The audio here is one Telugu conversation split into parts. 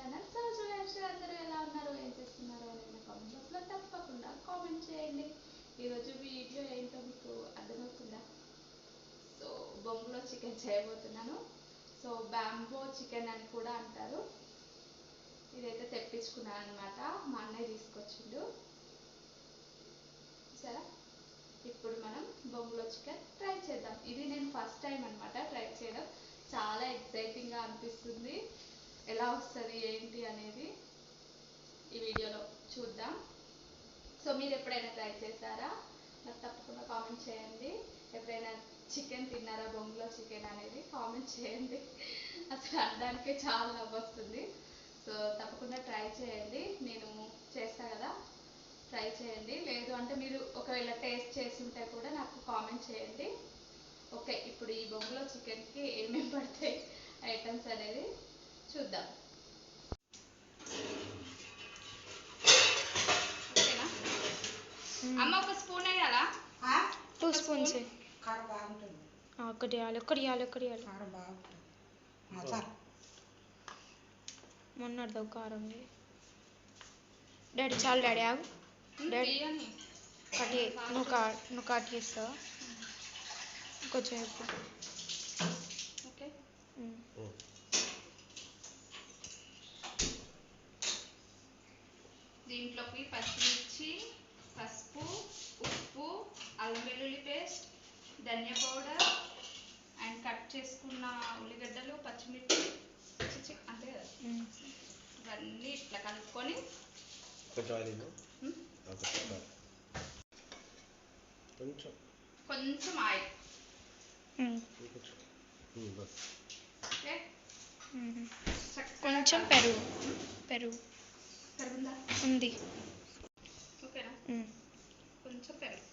ఛానల్ సో చూడండి అందరూ ఎలా ఉన్నారు? ఏం చేస్తున్నారు? అనేది కామెంట్ బాక్స్లో తప్పకుండా కామెంట్ చేయండి. ఈరోజు వీడియో ఏంటో మీకు అర్థమవుతుందా? సో బొంగులో చికెన్ చేయబోతున్నాను. సో బ్యాంబో చికెన్ అని కూడా అంటారు. ఇదైతే తెప్పించుకున్నాను అనమాట మా అన్నయ్య తీసుకొచ్చిండు. సరే ఇప్పుడు మనం బొంగులో చికెన్ ట్రై చేద్దాం. ఇది నేను ఫస్ట్ టైం అనమాట ట్రై చేయడం. చాలా ఎక్సైటింగ్గా అనిపిస్తుంది. ఎలా వస్తుంది ఏంటి అనేది ఈ వీడియోలో చూద్దాం. సో మీరు ఎప్పుడైనా ట్రై చేశారా? నాకు తప్పకుండా కామెంట్ చేయండి. ఎప్పుడైనా చికెన్ తిన్నారా బొంగులో చికెన్ అనేది కామెంట్ చేయండి. అసలు అనడానికే చాలా నవ్వు వస్తుంది. సో తప్పకుండా ట్రై చేయండి. నేను చేస్తా కదా ట్రై చేయండి. లేదు అంటే మీరు ఒకవేళ టేస్ట్ చేస్తుంటే కూడా నాకు కామెంట్ చేయండి. ఓకే ఇప్పుడు ఈ బొంగులో చికెన్కి ఏమేమి పడతాయి ఐటమ్స్ అనేది చూద్దాం. ఓకేనా? అమ్మ ఒక స్పూన్ వేయాలా? టూ స్పూన్స్ ఒకటి వేయాలి ఒకటి వేయాలి ఒకటి వేయాలి. కారం. డాడీ చాలు డాడీ ఆగు. డాడీ కట్ నువ్వు కా నువ్వు కట్ చేస్తావా? కొంచెం ఎక్కువ ఓకే. దీంట్లోకి పచ్చిమిర్చి పసుపు ఉప్పు అల్లం వెల్లుల్లి పేస్ట్ ధనియా పౌడర్ అండ్ కట్ చేసుకున్న ఉల్లిగడ్డలు పచ్చిమిర్చి చిచి అంతే కదా ఉమ్. ఇవన్నీ ఇట్లా కలుపుకొని కొంచెం కొంచెం. ఆయిల్. కొంచెం. పెరుగు. పెరుగు. పెరుగుందా ఉంది. ఓకేనా. కొంచెం పెరుగు.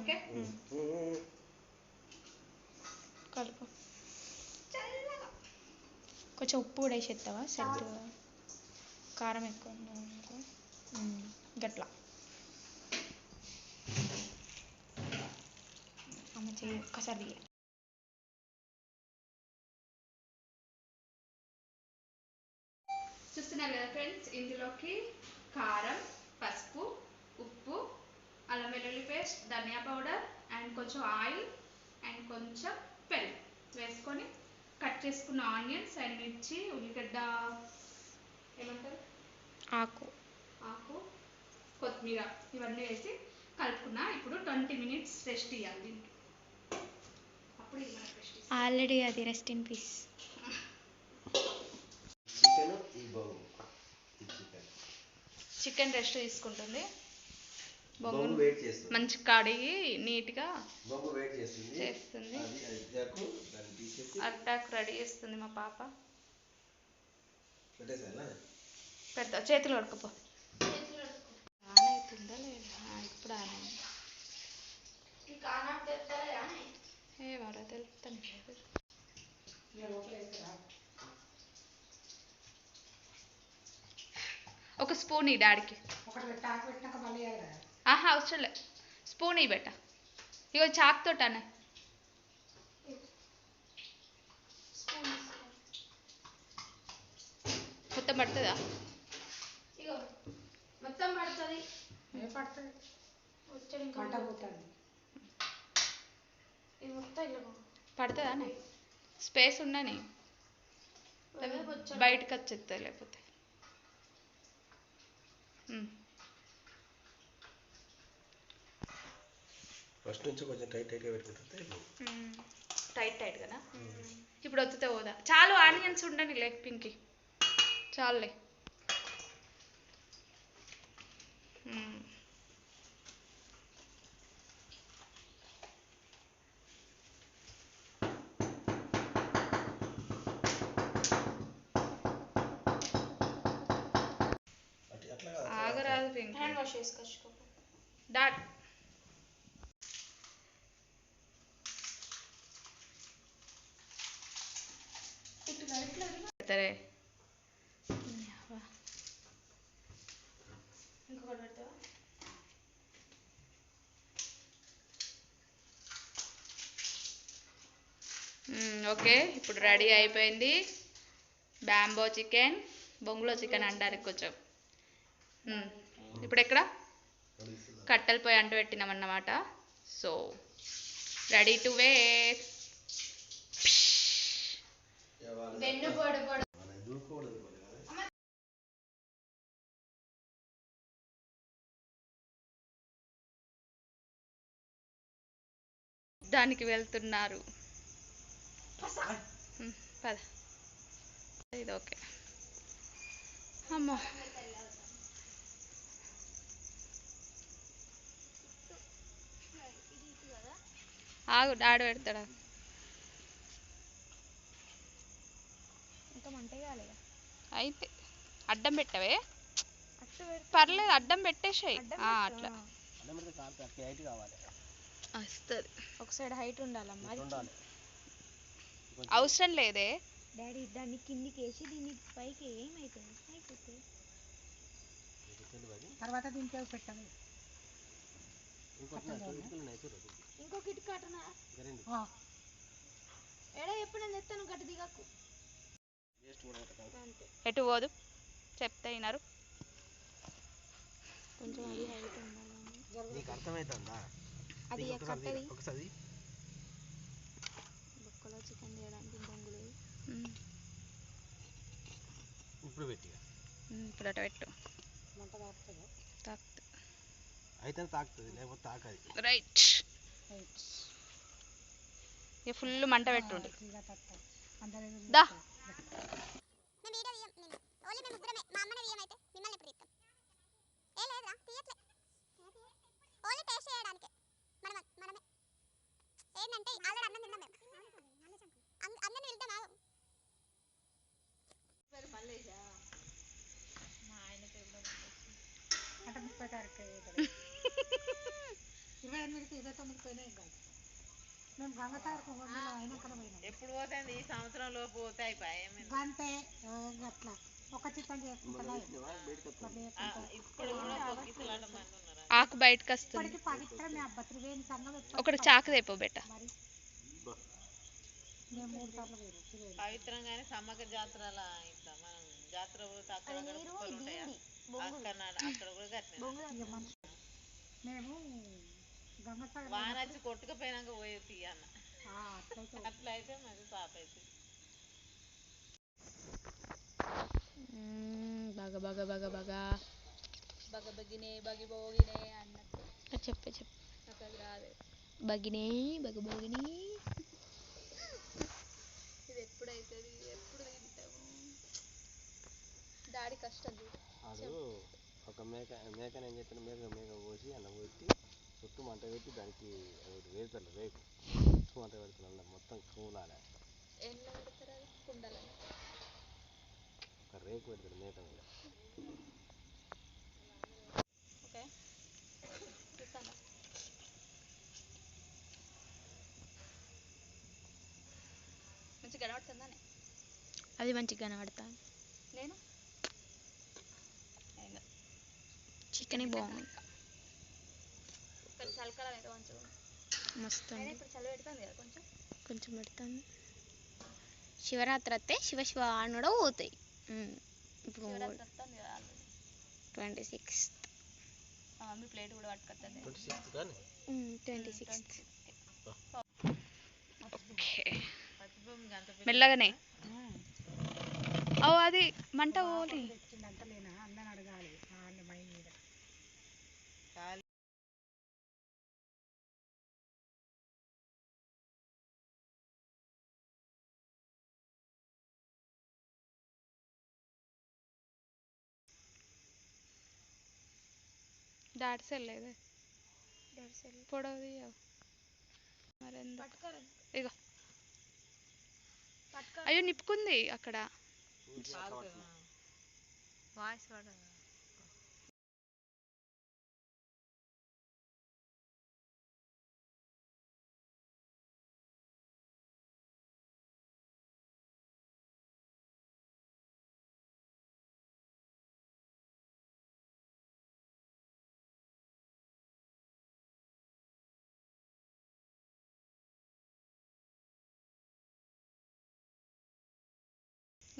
ఓకే. కలుపు. చల్లగా. కొంచెం ఉప్పు కూడా వేసేస్తావా? సరిగ్గా. కారం ఎక్కువ. గట్లా. అమ్మ చెయ్యి ఒక్కసారి చూస్తున్నారు కదా ఫ్రెండ్స్ ఇందులోకి కారం పసుపు ఉప్పు అల్లం వెల్లుల్లి పేస్ట్ ధనియా పౌడర్ అండ్ కొంచెం ఆయిల్ అండ్ కొంచెం పెరుగు వేసుకొని కట్ చేసుకున్న ఆనియన్స్ అండ్ మిర్చి ఉల్లిగడ్డ ఏమంటారు? ఆకు. ఆకు కొత్తిమీర ఇవన్నీ వేసి కలుపుకున్నా ఇప్పుడు ట్వంటీ మినిట్స్ రెస్ట్ ఇవ్వాలి దీనికి. అప్పుడు ఇది మనకు రెస్ట్ ఇస్తుంది. ఆల్రెడీ అది రెస్ట్ ఇన్ పీస్ చికెన్ ఈ చికెన్ చికెన్ రెస్ట్ తీసుకుంటుంది. బొంగు వెయిట్ చేస్తుంది. మంచి కడిగి నీట్గా చేస్తుంది. అట్టాక్ రెడీ చేస్తుంది మా పాప. పెద్ద చేతులు కడుకోపో ఆన్ అవుతుందా లేదా ఇప్పుడు ఆన్ అయింది ఏ వారా తెలుస్తాను ఒక స్పూన్ ఈ డాడీకి. ఆహా అవసరం లే. స్పూన్ ఇవి బెట్ట. ఇగో చాక్తోటి అన్న. మొత్తం పడుతుందా? ఇగో మొత్తం పడుతుంది. ఏ పడుతుంది? స్పేస్ ఉండని. బయటకు వచ్చేస్తుంది లేకపోతే. ఫస్ట్ నుంచి కొంచెం టైట్ టైట్గా పెట్టుకుంటే టైట్ టైట్ కదా? ఇప్పుడు వద్దుతే పోదా? చాలు ఆనియన్స్ ఉండని లేక్ పింకి చాలులే మ్మ్. అట్లా అట్లా కాదు, అట్లా ఆగరాదు కాదు. పింకి హ్యాండ్ వాష్ చేసుకొచ్చుకో డాట్ ఇంకొకటి పెడతావా ఓకే ఇప్పుడు రెడీ అయిపోయింది. బ్యాంబో చికెన్ బొంగులో చికెన్ అంటారు కొంచెం. ఇప్పుడు ఎక్కడ కట్టెల పొయ్యి అంటు పెట్టినామన్నమాట. సో రెడీ టు కదా. దానికి వెళ్తున్నారు. మ్మ్, పద. ఇది ఓకే. అమ్మో. ఆగు డాడు పెడతాడా? ఇంకా మంట ఇక. అయితే అడ్డం పెట్టవే? పర్లేదు అడ్డం పెట్టేసాయి. అడ్డం అట్లా. వస్తుంది. ఒక సైడ్ హైట్ ఉండాలమ్మా అవసరం లేదే. డాడీ దాన్ని కిందికి వేసి దీన్ని పైకి ఏమైతుంది అయిపోతుంది తర్వాత దీంట్లో పెట్టాలి. ఇంకొక ఇటు కట్టనా. ఇంకా రెండు. ఎడా ఎప్పుడు నేను ఎత్తాను గట్టి దిగకు. ఎటు పోదు? చెప్తే వినరు. కొంచెం అది హైట్ ఉండాలి నీకు అర్థమవుతుందా అది నీకు ఒకసారి కట్టది. ఒకసారి బొక్కలో చికెన్ చేయడానికి బొంగులు. ఇప్పుడు ఇప్పుడు అటు పెట్టు. మంట అయితే తాకుతుంది లేకపోతే తాకది. రైట్ ఇక ఫుల్ మంట పెట్టుండి. దా మేము వీడియో తీయం నిన్ను ఓన్లీ మేము ముగ్గురమే మా అమ్మనే తీయమైతే మిమ్మల్ని ఎప్పుడు తీస్తాం ఏ లేదురా తీయట్లే ఓన్లీ టేస్ట్ చేయడానికే మనం మనమే ఏంటంటే ఆల్రెడీ అన్నం తిన్నాం మేము అన్- అందరిని వెళ్తాం ఆగం అంటే ముప్పై తారీఖు ఇరవై ఎనిమిదికి ఇరవై తొమ్మిదికి పోయినా ఏం కాదు మేము గంగ తారీఖు వందలు అయినాక పోయినాం ఎప్పుడు పోతుంది? ఈ సంవత్సరం లోపు పోతే అయిపోయి అట్లా ఒక చేసుకుంటా ఇప్పుడు ఆకు బయటకు వస్తుంది ఒకటి చాకు తెప్పో బెట్ట పవిత్రంగానే సమ్మక్క జాతరల ఇట్లా మనం జాతర పోతే అక్కడ అక్కడ కూడా మేము వాన వచ్చి కొట్టుకుపోయినాక పోయి తీయన్న. అట్లా అయితే మరి సాప్ అవుతుంది బాగా బాగా బాగా బాగా. బాగా బగినే బగి బోగినే అన్నట్టు చెప్పే చెప్పు. నాకు అది రాదు. బగినే బగ బగినే ఇది ఎప్పుడైతుంది ఎప్పుడు తింటాము? డాడీ కష్టం చూడు. ఒక మేక మేకని ఏం చేస్తాడు మేక మేక కోసి అన్న పెట్టి చుట్టూ మంట పెట్టి దానికి వేస్తాడు రేకు. చుట్టూ మంట పెడుతున్నాడు మొత్తం కూలాలి పెడతారు ఒక రేకు పెడతాడు మేక మీద. మంచిగా అది మంచిగా కనబడతాను నేను. చికెన్ బాగుంది. కొంచెం చలికాలం అయితే కొంచెం. మస్తు ఇప్పుడు చలి పెడుతుంది కదా కొంచెం. కొంచెం పెడతాను. శివరాత్రి వస్తే శివ శివ కూడా పోతాయి. ఇప్పుడు ట్వంటీ సిక్స్ మా ప్లేట్ కూడా పట్టుకొస్తుంది ట్వంటీ సిక్స్త్ ఓకే. మెల్లగానే. ఓ అది మంట ఓలి డాడీ సెల్ లేదే పొడవు తీయవు మరి ఇగో అయ్యో నిప్పుకుంది అక్కడ. వాయిస్ పడదు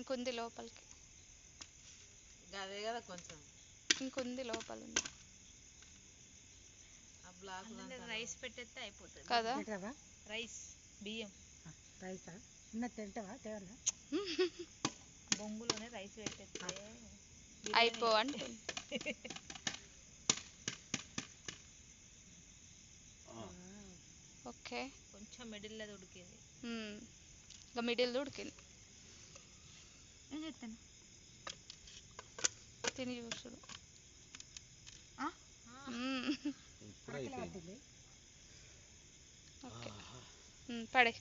ఇంకొంది లోపలికి. అదే కదా కొంచెం. ఇంకొంది లోపల ఉంది రైస్ పెట్టేస్తే అయిపోతుంది. కదా? రైస్ బియ్యం. రైసా నిన్న తింటావా? తేవనా బొంగులోనే రైస్ పెట్టేస్తే అయిపో అంటుంది. ఓకే. కొంచెం మిడిల్లో ఉడికింది. ఇంకా మిడిల్ ఉడికింది. ఏం చెప్తాను తిని పడే.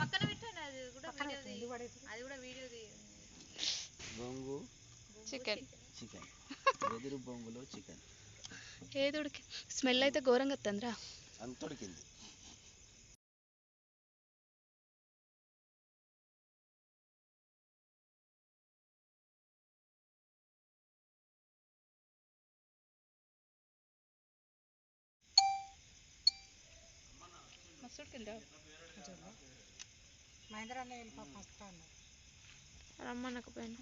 పక్కన పెట్టండి అది కూడా వీడియో తీ ఎందుకు పడేసి అది కూడా వీడియో తీ బొంగు. చికెన్. చికెన్. వెదురు బొంగులో చికెన్. ఏది ఉడికి? స్మెల్ అయితే ఘోరంగా వస్తుందిరా. అంత ఉడికింది. మస్తు ఉడికిందా మహేంద్ర అన్న వెళ్ళి పాప వస్తా అన్నారు రమ్మనకపోయినా.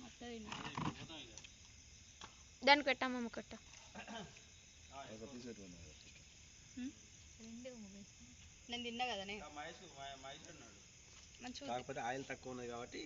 దానికి పెట్టామమ్మ పెట్టుకున్నాను నేను తిన్నా కదనే. మంచిగా కాకపోతే ఆయిల్ తక్కువ ఉన్నది కాబట్టి.